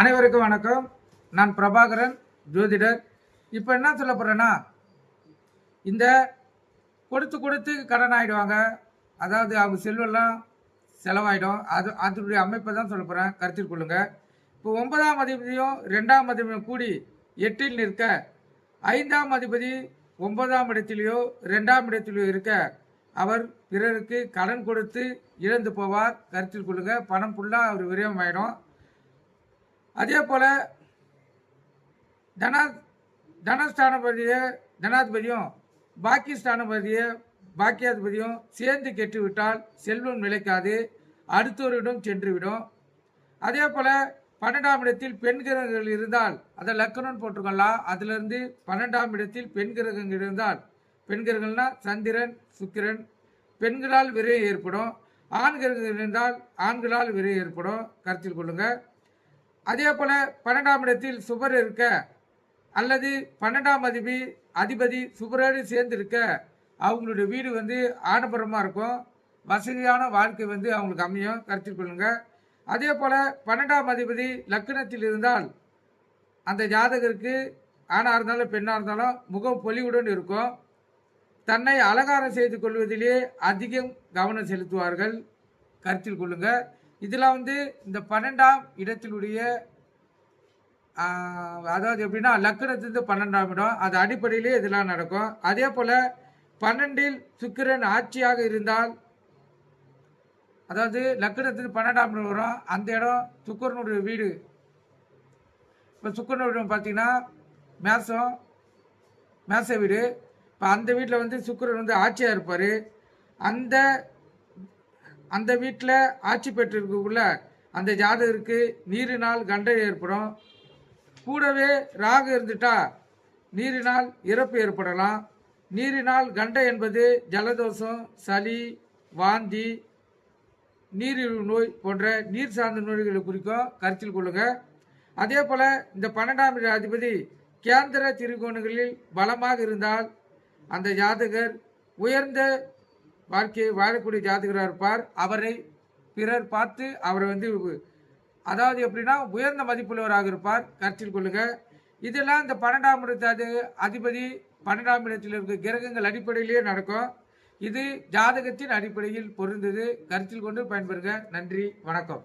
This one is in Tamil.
அனைவருக்கும் வணக்கம். நான் பிரபாகரன் ஜோதிடர். இப்போ என்ன சொல்ல போகிறேன்னா இந்த கொடுத்து கொடுத்து கடன் ஆகிடுவாங்க அதாவது அவங்க செல்வெல்லாம் செலவாயிடும். அது அதனுடைய அமைப்பை தான் சொல்ல போகிறேன் கருத்தில் கொள்ளுங்கள் இப்போ ஒன்பதாம் அதிபதியும் ரெண்டாம் அதிபதியும் கூடி எட்டில் நிற்க ஐந்தாம் அதிபதி ஒன்பதாம் இடத்திலேயோ ரெண்டாம் இடத்திலேயோ இருக்க அவர் பிறருக்கு கடன் கொடுத்து இழந்து போவார். கருத்தில் கொள்ளுங்க. பணம் ஃபுல்லாக அவர் விரயமாயிடும் அதே போல் தனா தனஸ்தானபதியை தனாதிபதியும் பாக்கியஸ்தானபதியை பாக்கியாதிபதியும் சேர்ந்து கெட்டுவிட்டால் செல்வம் நிலைக்காது அடுத்தவரிடம் சென்றுவிடும். அதே போல் பன்னெண்டாம் இடத்தில் பெண் கிரகங்கள் இருந்தால் அதை லக்கணம் போட்டுக்கொள்ளலாம் அதிலிருந்து பன்னெண்டாம் இடத்தில் பெண் கிரகங்கள் இருந்தால் பெண் கிரகங்கள்னா சந்திரன் சுக்கிரன் பெண்களால் விரை ஏற்படும். ஆண் கிரகங்கள் இருந்தால் ஆண்களால் விரை ஏற்படும். கருத்தில் கொள்ளுங்கள் அதே போல பன்னெண்டாம் இடத்தில் சுபர் இருக்க அல்லது பன்னெண்டாம் அதிபதி அதிபதி சுபரோடு சேர்ந்து இருக்க அவங்களுடைய வீடு வந்து ஆடம்பரமாக இருக்கும். வசதியான வாழ்க்கை வந்து அவங்களுக்கு அமையும். கருத்தில் கொள்ளுங்க. அதே போல் பன்னெண்டாம் அதிபதி லக்கணத்தில் இருந்தால் அந்த ஜாதகருக்கு ஆணாக இருந்தாலும் பெண்ணாக இருந்தாலும் முகம் பொலிவுடன் இருக்கும். தன்னை அலங்காரம் செய்து கொள்வதிலே அதிகம் கவனம் செலுத்துவார்கள். கருத்தில் கொள்ளுங்கள் இதில் வந்து இந்த பன்னெண்டாம் இடத்தினுடைய அதாவது எப்படின்னா லக்கணத்திலிருந்து பன்னெண்டாம் இடம் அது அடிப்படையிலே இதெல்லாம் நடக்கும். அதே போல் பன்னெண்டில் சுக்கிரன் ஆட்சியாக இருந்தால் அதாவது லக்கணத்துக்கு பன்னெண்டாம் இடம் வரும். அந்த இடம் சுக்கிரனுடைய வீடு. இப்போ சுக்கரனுடைய பார்த்தீங்கன்னா மேசம் மேச வீடு. இப்போ அந்த வீட்டில் வந்து சுக்கிரன் வந்து ஆட்சியாக இருப்பார். அந்த அந்த வீட்டில் ஆட்சி பெற்றிருக்கக்குள்ள அந்த ஜாதகருக்கு நீரினால் கண்டை ஏற்படும். கூடவே ராகு இருந்துட்டா நீரினால் இறப்பு ஏற்படலாம். நீரினால் கண்டை என்பது ஜலதோஷம் சளி வாந்தி நீரிழிவு நோய் போன்ற நீர் சார்ந்த நோய்களை குறிக்கும் கருத்தில் கொள்ளுங்க. அதே போல் இந்த பன்னெண்டாம் அதிபதி கேந்திர திரிகோணங்களில் பலமாக இருந்தால் அந்த ஜாதகர் உயர்ந்த வாழ்க்கையை வாழக்கூடிய ஜாதகராக இருப்பார். அவரை பிறர் பார்த்து அவரை வந்து அதாவது எப்படின்னா உயர்ந்த மதிப்புள்ளவராக இருப்பார். கருத்தில் கொள்ளுங்க. இதெல்லாம் இந்த பன்னெண்டாம் இடத்து அதிபதி பன்னெண்டாம் இடத்தில் இருக்க கிரகங்கள் அடிப்படையிலேயே நடக்கும். இது ஜாதகத்தின் அடிப்படையில் பொருந்தது. கருத்தில் கொண்டு பயன்பெறுங்க. நன்றி. வணக்கம்.